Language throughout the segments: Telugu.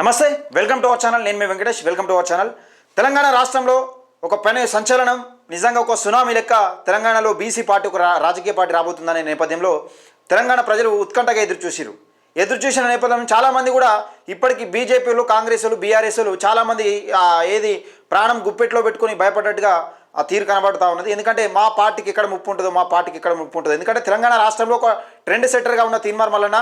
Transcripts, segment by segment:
నమస్తే వెల్కమ్ టు అవర్ ఛానల్. నేను మీ Venkatesh welcome to our channel. Telangana రాష్ట్రంలో ఒక పని సంచలనం నిజంగా ఒక సునామీ లెక్క తెలంగాణలో బీసీ పార్టీ ఒక రాజకీయ పార్టీ రాబోతుందనే నేపథ్యంలో తెలంగాణ ప్రజలు ఉత్కంఠగా ఎదురు చూసిరు ఎదురు చూసిన చాలామంది కూడా ఇప్పటికీ బీజేపీలు కాంగ్రెస్లు బీఆర్ఎస్లు చాలామంది ఏది ప్రాణం గుప్పెట్లో పెట్టుకొని భయపడ్డట్టుగా ఆ తీరు కనబడుతూ ఉన్నది. ఎందుకంటే మా పార్టీకి ఎక్కడ ముప్పు ఉంటుందో మా పార్టీకి ఇక్కడ ముప్పు ఉంటుందో. ఎందుకంటే తెలంగాణ రాష్ట్రంలో ఒక ట్రెండ్ సెట్టర్గా ఉన్న తీన్మార్ మల్లన్న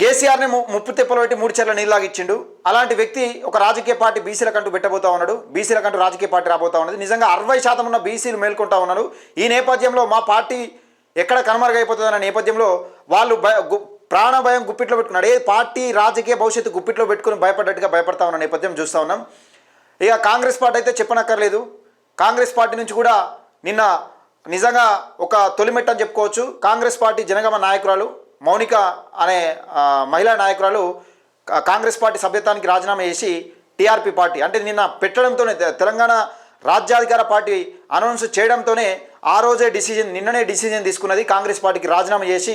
కేసీఆర్ని ము- ముప్పు తిప్పలు పెట్టి మూడు చెర్ల నీళ్ళలాగిచ్చిండు అలాంటి వ్యక్తి ఒక రాజకీయ పార్టీ బీసీల కంటూ పెట్టబోతా ఉన్నాడు. బీసీల కంటూ రాజకీయ పార్టీ రాబోతా ఉన్నది. నిజంగా అరవై శాతం ఉన్న బీసీలు మేల్కొంటా ఉన్నారు. ఈ నేపథ్యంలో మా పార్టీ ఎక్కడ కనుమరుగైపోతుందన్న నేపథ్యంలో వాళ్ళు భయ గు- ప్రాణ భయం గుప్పిట్లో పెట్టుకున్నాడు. ఏ పార్టీ రాజకీయ భవిష్యత్తు గుప్పిట్లో పెట్టుకుని భయపడ్డట్టుగా భయపడతా ఉన్న నేపథ్యం చూస్తూ ఉన్నాం. ఇక కాంగ్రెస్ పార్టీ అయితే చెప్పనక్కర్లేదు. కాంగ్రెస్ పార్టీ నుంచి కూడా నిన్న నిజంగా ఒక తొలిమెట్టు అని చెప్పుకోవచ్చు. కాంగ్రెస్ పార్టీ జనగమ నాయకురాలు. మౌనిక అనే మహిళా నాయకురాలు కా- కాంగ్రెస్ పార్టీ సభ్యత్వానికి రాజీనామా చేసి టీఆర్పీ పార్టీ అంటే నిన్న పెట్టడంతోనే తెలంగాణ రాజ్యాధికార పార్టీ అనౌన్స్ చేయడంతోనే ఆ రోజే డిసిజన్ నిన్ననే డిసిజన్ తీసుకున్నది కాంగ్రెస్ పార్టీకి రాజీనామా చేసి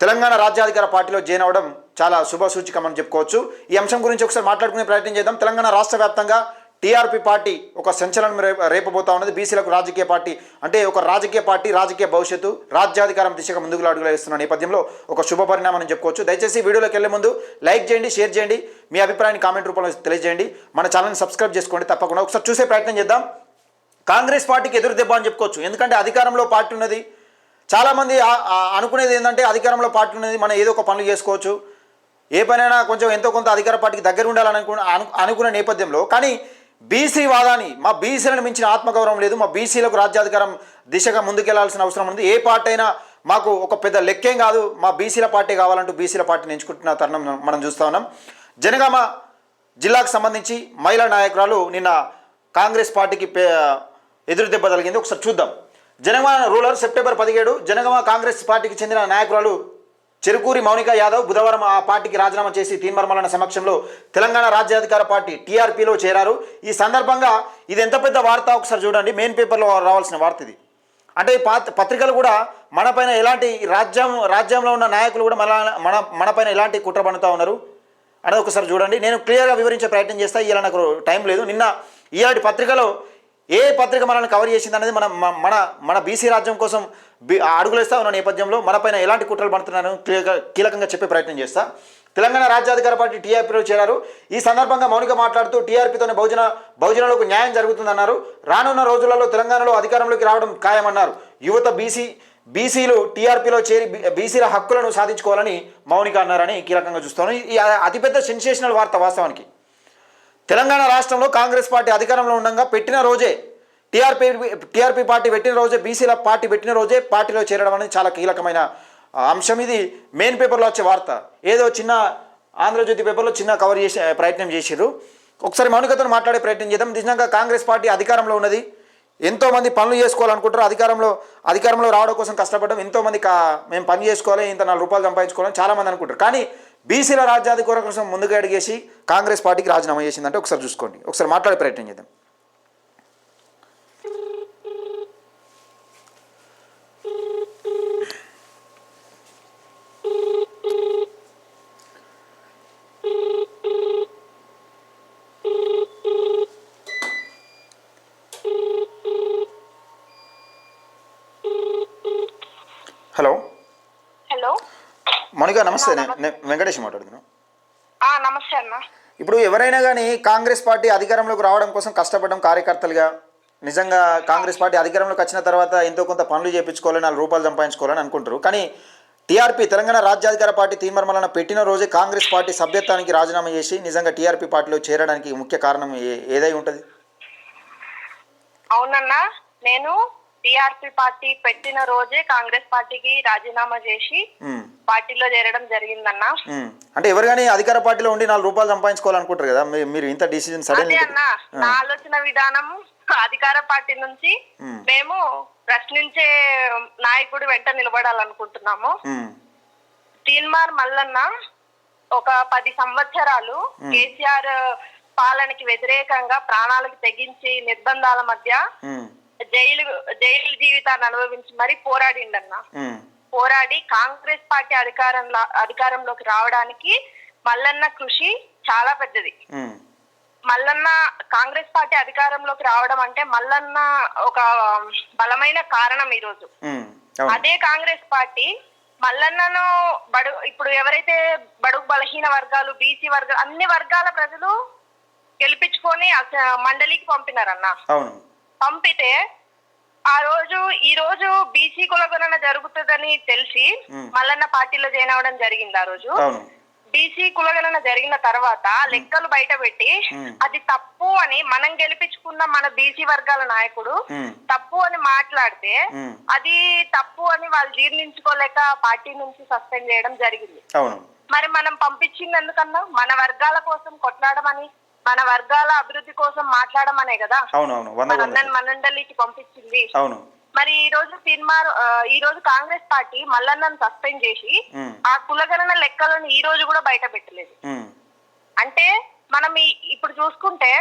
తెలంగాణ రాజ్యాధికార పార్టీలో జాయిన్ అవ్వడం చాలా శుభ అని చెప్పుకోవచ్చు. ఈ అంశం గురించి ఒకసారి మాట్లాడుకునే ప్రయత్నం చేద్దాం. తెలంగాణ రాష్ట్ర వ్యాప్తంగా టీఆర్పీ పార్టీ ఒక సంచలనం రేప రేపబోతా ఉన్నది. బీసీలకు రాజకీయ పార్టీ అంటే ఒక రాజకీయ పార్టీ రాజకీయ భవిష్యత్తు రాజ్యాధికారం దిశగా ముందుకు అడుగులు వేస్తున్న నేపథ్యంలో ఒక శుభ పరిణామం చెప్పుకోవచ్చు. దయచేసి వీడియోలోకి వెళ్ళే ముందు లైక్ చేయండి షేర్ చేయండి మీ అభిప్రాయాన్ని కామెంట్ రూపంలో తెలియజేయండి. మన ఛానల్ని సబ్స్క్రైబ్ చేసుకోండి తప్పకుండా. ఒకసారి చూసే ప్రయత్నం చేద్దాం. కాంగ్రెస్ పార్టీకి ఎదురు దెబ్బ అని చెప్పుకోవచ్చు. ఎందుకంటే అధికారంలో పార్టీ ఉన్నది. చాలామంది అనుకునేది ఏంటంటే అధికారంలో పార్టీ ఉన్నది. మనం ఏదో ఒక పనులు చేసుకోవచ్చు. ఏ పనైనా కొంచెం ఎంతో కొంత అధికార పార్టీకి దగ్గర ఉండాలని అనుకు అనుకునే నేపథ్యంలో కానీ బీసీ వాదాన్ని మా బీసీలను మించిన ఆత్మగౌరవం లేదు మా బీసీలకు రాజ్యాధికారం దిశగా ముందుకెళ్ళాల్సిన అవసరం ఉంది. ఏ పార్టీ అయినా మాకు ఒక పెద్ద లెక్కేం కాదు. మా బీసీల పార్టీ కావాలంటూ బీసీల పార్టీని ఎంచుకుంటున్న తరుణం మనం చూస్తూ ఉన్నాం. జనగామ జిల్లాకు సంబంధించి మహిళా నాయకురాలు నిన్న కాంగ్రెస్ పార్టీకి ఎదురు దెబ్బ తగిలింది. ఒకసారి చూద్దాం. జనగామ రూరల్ సెప్టెంబర్ పదిహేడు జనగామ కాంగ్రెస్ పార్టీకి చెందిన నాయకురాలు చెరుకూరి మౌనిక యాదవ్ బుధవారం ఆ పార్టీకి రాజీనామా చేసి తీన్మర్మలన సమక్షంలో తెలంగాణ రాజ్యాధికార పార్టీ టీఆర్పీలో చేరారు. ఈ సందర్భంగా ఇది ఎంత పెద్ద వార్త? ఒకసారి చూడండి. మెయిన్ పేపర్లో రావాల్సిన వార్త ఇది. అంటే ఈ పత్రికలు కూడా మనపైన ఎలాంటి రాజ్యం రాజ్యంలో ఉన్న నాయకులు కూడా మన మన మనపైన ఎలాంటి కుట్ర పన్నుతా ఉన్నారు? అనేది ఒకసారి చూడండి. నేను క్లియర్గా వివరించే ప్రయత్నం చేస్తా. ఇలా నాకు టైం లేదు. నిన్న ఈనాటి పత్రికలో ఏ పత్రిక మనల్ని కవర్ చేసింది అనేది మన మన మన బీసీ రాజ్యం కోసం అడుగులేస్తా ఉన్న నేపథ్యంలో మనపైన ఎలాంటి కుట్రలు పడుతున్నారో కీలకంగా చెప్పే ప్రయత్నం చేస్తా. తెలంగాణ రాజ్యాధికార పార్టీ టీఆర్పీలో చేరారు. ఈ సందర్భంగా మౌనిక మాట్లాడుతూ టీఆర్పీతోనే బహుజన బహుజనులకు న్యాయం జరుగుతుందన్నారు. రానున్న రోజులలో తెలంగాణలో అధికారంలోకి రావడం ఖాయమన్నారు. యువత బీసీ బీసీలు టీఆర్పీలో చేరి బీసీల హక్కులను సాధించుకోవాలని మౌనిక అన్నారని కీలకంగా చూస్తాను ఈ అతిపెద్ద సెన్సేషనల్ వార్త వాస్తవానికి. తెలంగాణ రాష్ట్రంలో కాంగ్రెస్ పార్టీ అధికారంలో ఉండగా పెట్టిన రోజే టీఆర్పీ టీఆర్పీ పార్టీ పెట్టిన రోజే బీసీల పార్టీ పెట్టిన రోజే పార్టీలో చేరడం అనేది చాలా కీలకమైన అంశం. ఇది మెయిన్ పేపర్లో వచ్చే వార్త. ఏదో చిన్న ఆంధ్రజ్యోతి పేపర్లో చిన్న కవర్ చేసే ప్రయత్నం చేసిర్రు. ఒకసారి మౌనికతో మాట్లాడే ప్రయత్నం చేద్దాం. నిజంగా కాంగ్రెస్ పార్టీ అధికారంలో ఉన్నది. ఎంతోమంది పనులు చేసుకోవాలనుకుంటారు అధికారంలో అధికారంలో రావడం కోసం కష్టపడడం. ఎంతోమంది కా మేము పని చేసుకోవాలి ఇంత నాలుగు రూపాయలు సంపాదించుకోవాలని చాలామంది అనుకుంటారు కానీ బీసీల రాజ్యాధికారం కోసం ముందుగా అడిగేసి కాంగ్రెస్ పార్టీకి రాజీనామా చేసిందంటే ఒకసారి చూసుకోండి. ఒకసారి మాట్లాడే ప్రయత్నం చేద్దాం. మౌనిక నమస్తే. వెంకటేష్ మాట్లాడుతున్నాను ఆ నమస్తే అన్న. ఇప్పుడు ఎవరైనా కానీ కాంగ్రెస్ పార్టీ అధికారంలోకి రావడం కోసం కష్టపడడం కార్యకర్తలుగా నిజంగా కాంగ్రెస్ పార్టీ అధికారంలోకి వచ్చిన తర్వాత ఎంతో కొంత పనులు చేయించుకోవాలి నాలుగు రూపాయలు సంపాదించుకోవాలని అనుకుంటారు. కానీ టీఆర్పీ తెలంగాణ రాజ్యాధికార పార్టీ తీర్మర్మలన పెట్టిన రోజే కాంగ్రెస్ పార్టీ సభ్యత్వానికి రాజీనామా చేసి నిజంగా టీఆర్పీ పార్టీలో చేరడానికి ముఖ్య కారణం ఏదై ఉంటుంది? అవునన్నా. నేను టిఆర్పి పార్టీ పెట్టిన రోజే కాంగ్రెస్ పార్టీకి రాజీనామా చేసి పార్టీలో చేరడం జరిగిందన్న. అంటే ఎవరు కానీ అధికార పార్టీలో ఉండి నాలుగు రూపాయలు సంపాదించుకోవాలనుకుంటారు కదా మీరు ఇంత డిసిజన్ సడన్ అన్న నా ఆలోచన విధానం అధికార పార్టీ నుంచి మ్మ్. మేము ప్రశ్నించే నాయకుడు వెంట నిలబడాలనుకుంటున్నాము. తీన్మార్ మల్లన్న ఒక పది సంవత్సరాలు కేసీఆర్ పాలనకి వ్యతిరేకంగా ప్రాణాలకు తెగించి నిర్బంధాల మధ్య జైలు జైలు జీవితాన్ని అనుభవించి మరీ పోరాడిండన్న. పోరాడి కాంగ్రెస్ పార్టీ అధికారంలో అధికారంలోకి రావడానికి మల్లన్న కృషి చాలా పెద్దది. మల్లన్న కాంగ్రెస్ పార్టీ అధికారంలోకి రావడం అంటే మల్లన్న ఒక బలమైన కారణం ఈరోజు. ఉమ్, అవును. అదే కాంగ్రెస్ పార్టీ మల్లన్నను బడు ఇప్పుడు ఎవరైతే బడుగు బలహీన వర్గాలు బీసీ వర్గాలు అన్ని వర్గాల ప్రజలు గెలిపించుకొని మండలికి పంపినారన్న. పంపితే ఆ రోజు ఈ రోజు బీసీ కులగణన జరుగుతుందని తెలిసి. మల్లన్న పార్టీలో జాయిన్ అవ్వడం జరిగింది ఆ రోజు. బీసీ కులగణన జరిగిన తర్వాత లెక్కలు బయట పెట్టి. అది తప్పు అని మనం గెలిపించుకున్న మన బీసీ వర్గాల నాయకుడు తప్పు అని మాట్లాడితే అది తప్పు అని వాళ్ళు జీర్ణించుకోలేక పార్టీ నుంచి సస్పెండ్ చేయడం జరిగింది. మరి మనం పంపించింది ఎందుకన్నా? మన వర్గాల కోసం కొట్లాడమని మన వర్గాల అభివృద్ధి కోసం మాట్లాడమనే కదా? అవును అవును వంద వంద మనందరిని మనందరికి పంపించింది. అవును. మరి ఈ రోజు తీర్మానం ఆ, ఈ రోజు కాంగ్రెస్ పార్టీ మల్లన్నను సస్పెండ్ చేసి ఆ కులగణన లెక్కలను ఈ రోజు కూడా బయట పెట్టలేదు. అంటే మనం ఇప్పుడు చూసుకుంటే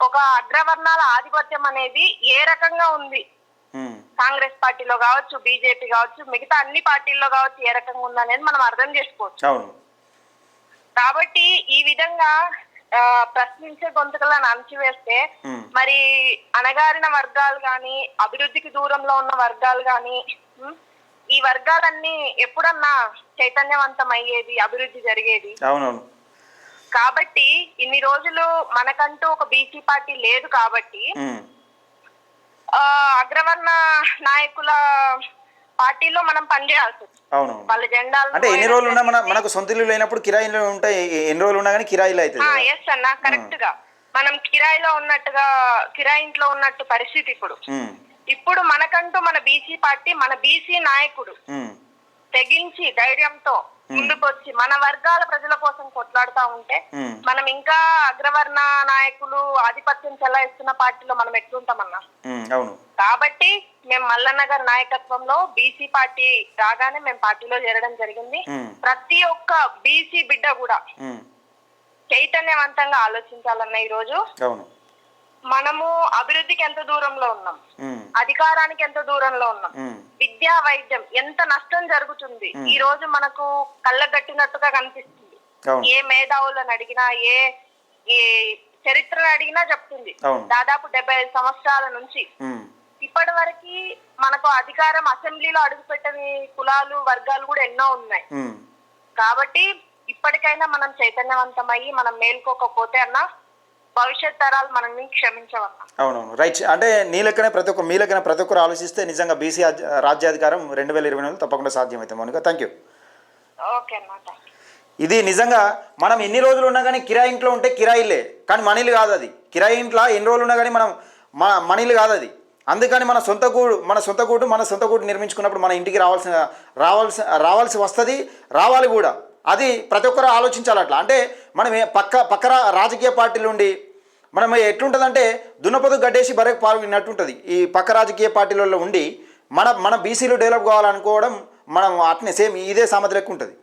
ఒక అగ్రవర్ణాల ఆధిపత్యం అనేది ఏ రకంగా ఉంది? కాంగ్రెస్ పార్టీలో కావచ్చు బీజేపీ కావచ్చు మిగతా అన్ని పార్టీల్లో కావచ్చు ఏ రకంగా ఉందనేది మనం అర్థం చేసుకోవచ్చు. కాబట్టి ఈ విధంగా ప్రశ్నించే గొంతుకలను అణచివేస్తే మరి అణగారిన వర్గాలు గాని అభివృద్ధికి దూరంలో ఉన్న వర్గాలు గాని ఈ వర్గాలన్నీ ఎప్పుడన్నా చైతన్యవంతం అయ్యేది అభివృద్ధి జరిగేది? అవునవును. కాబట్టి ఇన్ని రోజులు మనకంటూ ఒక బీసీ పార్టీ లేదు కాబట్టి అగ్రవర్ణ నాయకుల పార్టీలో మనం పనిచేయాల్సి ఉంది. అవునవును. వాళ్ళ జెండాలు అంటే ఎన్ని రోజులు ఉన్నా మన మనకు సొంత ఇల్లు లేనప్పుడు కిరాయిలు ఉంటాయి. ఎన్ని రోజులు ఉన్నా కానీ కిరాయిలు అవుతుంది కదా. ఎస్ అన్న కరెక్ట్గా మనం కిరాయిలో ఉన్నట్టుగా కిరాయి ఇంట్లో ఉన్నట్టు పరిస్థితి ఇప్పుడు. ఇప్పుడు మనకంటూ మన బీసీ పార్టీ మన బీసీ నాయకుడు తెగించి ధైర్యంతో ముందుకొచ్చి మన వర్గాల ప్రజల కోసం కొట్లాడుతా ఉంటే మనం ఇంకా అగ్రవర్ణ నాయకులు ఆధిపత్యం చెలాయిస్తున్న పార్టీలో మనం ఎట్లుంటామన్నా? అవును. కాబట్టి మేము మల్లన్న గారి నాయకత్వంలో బీసీ పార్టీ రాగానే మేము పార్టీలో చేరడం జరిగింది. ప్రతి ఒక్క బీసీ బిడ్డ కూడా చైతన్యవంతంగా ఆలోచించాలన్న ఈ రోజు మనము అభివృద్ధికి ఎంత దూరంలో ఉన్నాం? అధికారానికి ఎంత దూరంలో ఉన్నాం? విద్యా వైద్యం ఎంత నష్టం జరుగుతుంది? ఈ రోజు మనకు కళ్ళగట్టినట్టుగా కనిపిస్తుంది. ఏ మేధావులను అడిగినా ఏ ఏ చరిత్రను అడిగినా చెప్తుంది. దాదాపు డెబ్బై ఐదు సంవత్సరాల నుంచి. ఇప్పటి వరకు మనకు అధికారం అసెంబ్లీలో అడుగుపెట్టని కులాలు వర్గాలు కూడా ఎన్నో ఉన్నాయి. కాబట్టి ఇప్పటికైనా మనం చైతన్యవంతమయ్యి మనం మేల్కోకపోతే అన్న భవిష్యత్ తరాలు మనల్ని క్షమించవన్నా అవునవును. రైట్. అంటే నీ లెక్కనే ప్రతి ఒక్క మీ లెక్కనే ప్రతి ఒక్కరు ఆలోచిస్తే నిజంగా బీసీ రాజ్యాధికారం రెండు వేల ఇరవై నాలుగు తప్పకుండా సాధ్యమవుతుంది మౌనిక. థ్యాంక్ యూ ఓకే అన్న థాంక్యూ. ఇది నిజంగా మనం ఎన్ని రోజులు ఉన్నా కానీ కిరాయి ఇంట్లో ఉంటే కిరాయిలే కానీ మనీలు కాదు అది. కిరాయి ఇంట్లో ఎన్ని రోజులు ఉన్నా కానీ మనం మన మనీలు కాదు అది. అందుకని మన సొంత గూడు మన సొంత గూడు మన సొంత గూడు నిర్మించుకున్నప్పుడు మన ఇంటికి రావాల్సిన రావాల్సి రావాల్సి వస్తుంది రావాలి కూడా. అది ప్రతి ఒక్కరు ఆలోచించాలి అట్లా. అంటే మనం పక్క పక్క రాజకీయ పార్టీలు ఉండి మనం ఎట్లుంటుందంటే దున్నపదు గడ్డేసి బరకు పాల్గొన్నట్టుంటుంది ఈ పక్క రాజకీయ పార్టీలలో ఉండి మన మన బీసీలు డెవలప్ కావాలనుకోవడం మనం అట్నే సేమ్ ఇదే సామర్థ్యం లెక్క ఉంటుంది.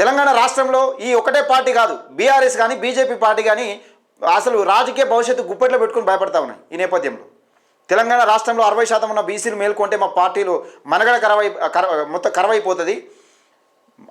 తెలంగాణ రాష్ట్రంలో ఈ ఒకటే పార్టీ కాదు బీఆర్ఎస్ కానీ బీజేపీ పార్టీ కానీ అసలు రాజకీయ భవిష్యత్తు గుప్పెట్లో పెట్టుకుని భయపడతా ఉన్నాయి ఈ నేపథ్యంలో. తెలంగాణ రాష్ట్రంలో అరవై శాతం ఉన్న బీసీలు మేల్కొంటే మా పార్టీలు మనగడ కరవై కర మొత్తం కరవైపోతుంది.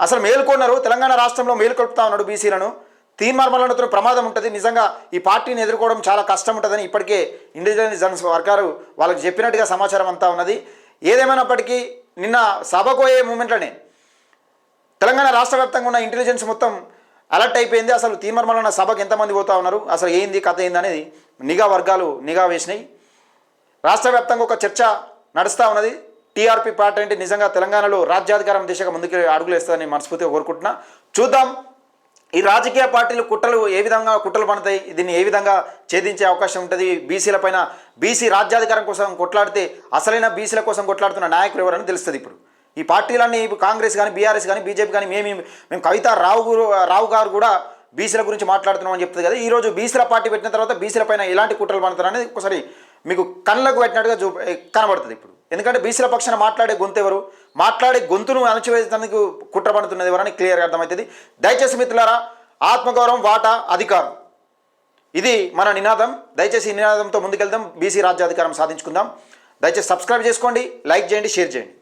అసలు మేల్కొన్నారు. తెలంగాణ రాష్ట్రంలో మేల్కొల్పుతా ఉన్నాడు బీసీలను. తీర్మార్మలతో ప్రమాదం ఉంటుంది. నిజంగా ఈ పార్టీని ఎదుర్కోవడం చాలా కష్టం ఉంటుందని ఇప్పటికే ఇంటెలిజెన్స్ వర్గాలు వాళ్ళకి చెప్పినట్టుగా సమాచారం అంతా ఉన్నది. ఏదేమైనప్పటికీ నిన్న సభకోయే మూమెంట్లోనే తెలంగాణ రాష్ట్ర వ్యాప్తంగా ఉన్న ఇంటెలిజెన్స్ మొత్తం అలర్ట్ అయిపోయింది. అసలు తీర్మార్మలన్న సభకు ఎంతమంది పోతా ఉన్నారు? అసలు ఏంది కథ ఏంది అనేది నిఘా వర్గాలు నిఘా వేసినాయి. రాష్ట్ర వ్యాప్తంగా ఒక చర్చ నడుస్తూ ఉన్నది. టీఆర్పీ పార్టీ అంటే నిజంగా తెలంగాణలో రాజ్యాధికారం దిశగా ముందుకు అడుగులు వేస్తుందని మనస్ఫూర్తిగా కోరుకుంటున్నా. చూద్దాం. ఈ రాజకీయ పార్టీలు కుట్రలు ఏ విధంగా కుట్రలు పడతాయి? దీన్ని ఏ విధంగా ఛేదించే అవకాశం ఉంటుంది? బీసీల పైన బీసీ రాజ్యాధికారం కోసం కొట్లాడితే అసలైన బీసీల కోసం కొట్లాడుతున్న నాయకులు ఎవరని తెలుస్తుంది ఇప్పుడు. ఈ పార్టీలన్నీ ఇప్పుడు కాంగ్రెస్ కానీ బీఆర్ఎస్ కానీ బీజేపీ కానీ మేము మేము కవిత రావు గురు రావు గారు కూడా బీసీల గురించి మాట్లాడుతున్నాం అని చెప్తుంది కదా. ఈరోజు బీసీల పార్టీ పెట్టిన తర్వాత బీసీల పైన ఎలాంటి కుట్రలు పడతారు అనేది ఒకసారి మీకు కళ్ళకు పెట్టినట్టుగా చూ కనబడుతుంది ఇప్పుడు. ఎందుకంటే బీసీల పక్షాన మాట్లాడే గొంతు ఎవరు? మాట్లాడే గొంతును అణచివేసేందుకు కుట్ర పడుతున్నది ఎవరని క్లియర్గా అర్థమవుతుంది. దయచేసి మిత్రులారా ఆత్మగౌరవం వాటా అధికారం. ఇది మన నినాదం. దయచేసి ఈ నినాదంతో ముందుకెళ్దాం. బీసీ రాజ్యాధికారం సాధించుకుందాం. దయచేసి సబ్స్క్రైబ్ చేసుకోండి లైక్ చేయండి షేర్ చేయండి.